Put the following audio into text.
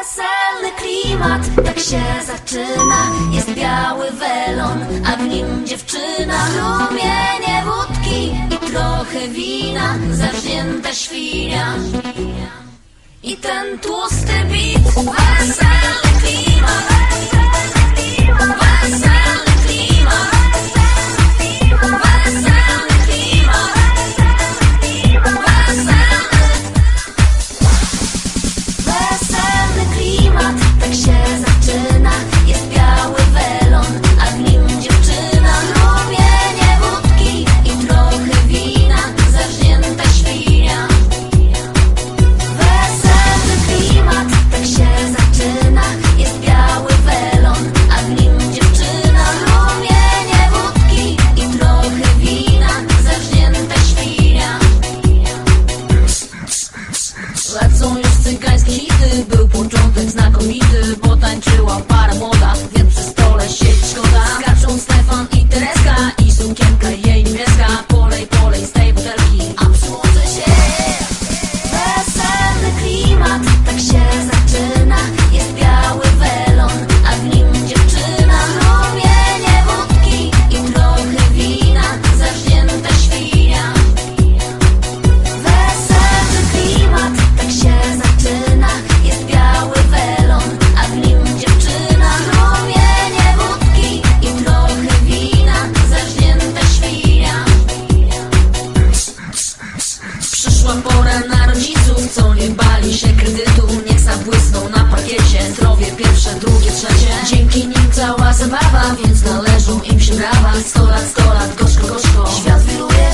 Weselny klimat, tak się zaczyna. Jest biały welon, a w nim dziewczyna. Rumienie wódki i trochę wina. Zawzięta świnia. I ten tłusty bit Weselny klimat Lecą już cygańskie hity Był początek znakomity Bo tańczyła para młoda Przyszła pora na rodziców Co nie bali się kredytu. Niech zabłysną na parkiecie Zdrowie pierwsze, drugie, trzecie. Dzięki nim cała zabawa Więc należą im się brawa. Sto lat, sto lat, gorzko, gorzko. Świat wiruje